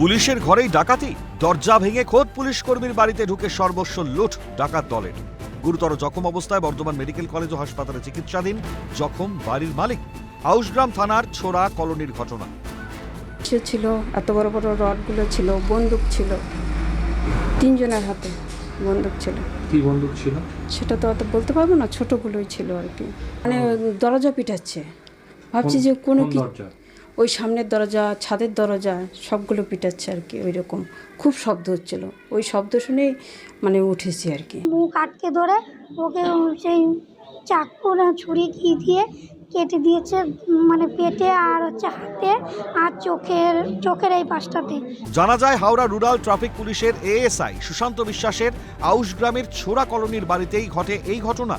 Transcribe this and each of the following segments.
পুলিশের ঘরেই ডাকাতি। দরজা ভেঙে খোদ পুলিশ কর্মীর বাড়িতে ঢুকে সর্বস্ব লুট ডাকাত দলের। গুরুতর জখম অবস্থায় বর্ধমান মেডিকেল কলেজ ও হাসপাতালে চিকিৎসাধীন জখম বাড়ির মালিক হাউসগ্রাম থানার ছোড়া কলোনির ঘটনা। সে ছিল এত বড় বড় রডগুলো ছিল বন্দুক ছিল। তিনজনের হাতে বন্দুক ছিল। কি বন্দুক ছিল? সেটা তো অত বলতে পারব না ছোটোগুলোই ছিল আর কি। মানে দরজা পিটাচ্ছে। ভাবছি যে কোনো কি ওই সামনের দরজা ছাদের দরজা সবগুলো পিটাচ্ছে আর কি ওই রকম খুব শব্দ হচ্ছিল। ওই শব্দ শুনেই মানে উঠেছি আর কি। মুখ আটকে ধরে ওকে সেই চাকু না ছুরি কি দিয়ে কেটে দিয়েছে মানে পেটে আর হচ্ছে হাতে আর চোখের চোখের এই পাশটাতে। জানা যায় হাওড়া রুরাল ট্রাফিক পুলিশের এএসআই সুশান্ত বিশ্বাসের আউশ গ্রামের ছোড়া কলোনির বাড়িতেই ঘটে এই ঘটনা।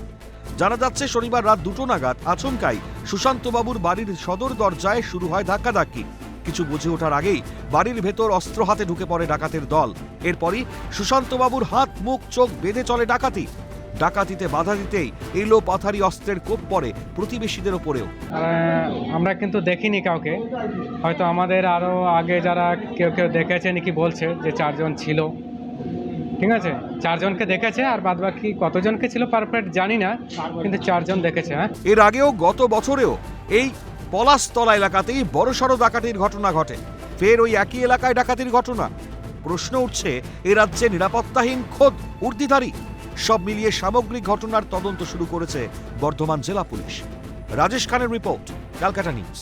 জানা যাচ্ছে শনিবার রাত দুটো নাগাদ আচমকাই সুশান্তবাবুর বাড়ির সদর দরজায় শুরু হয় ধাক্কাধাক্কি। কিছু বুঝে ওঠার আগেই বাড়ির ভেতর অস্ত্র হাতে ঢুকে পড়ে ডাকাতের দল। এরপরই সুশান্তবাবুর হাত, মুখ, চোখ বেঁধে চলে ডাকাতি। ডাকাতিতে বাধা দিতেই এলো পাথারি অস্ত্রের কোপ পড়ে প্রতিবেশীদের ওপরেও। আমরা কিন্তু দেখিনি কাউকে। হয়তো আমাদের আরও আগে যারা কেউ কেউ দেখেছে নাকি বলছে যে চারজন ছিল। ঠিক আছে? চারজনকে দেখেছে আর বাদবাকি কতজনকে ছিল পারফেক্ট জানি না, কিন্তু চারজন দেখেছে হ্যাঁ? এর আগেও গত বছরেও এই পলাশতলা এলাকাতেই বড়সড় ডাকাতির ঘটনা ঘটে। ফের ওই একই এলাকায় ডাকাতির ঘটনা। প্রশ্ন উঠছে, এ রাজ্যে নিরাপত্তাহীন, খোদ উর্দিধারী সব মিলিয়ে সামগ্রিক ঘটনার তদন্ত শুরু করেছে বর্ধমান জেলা পুলিশ। রাজেশ খানের রিপোর্ট, ক্যালকাটা নিউজ।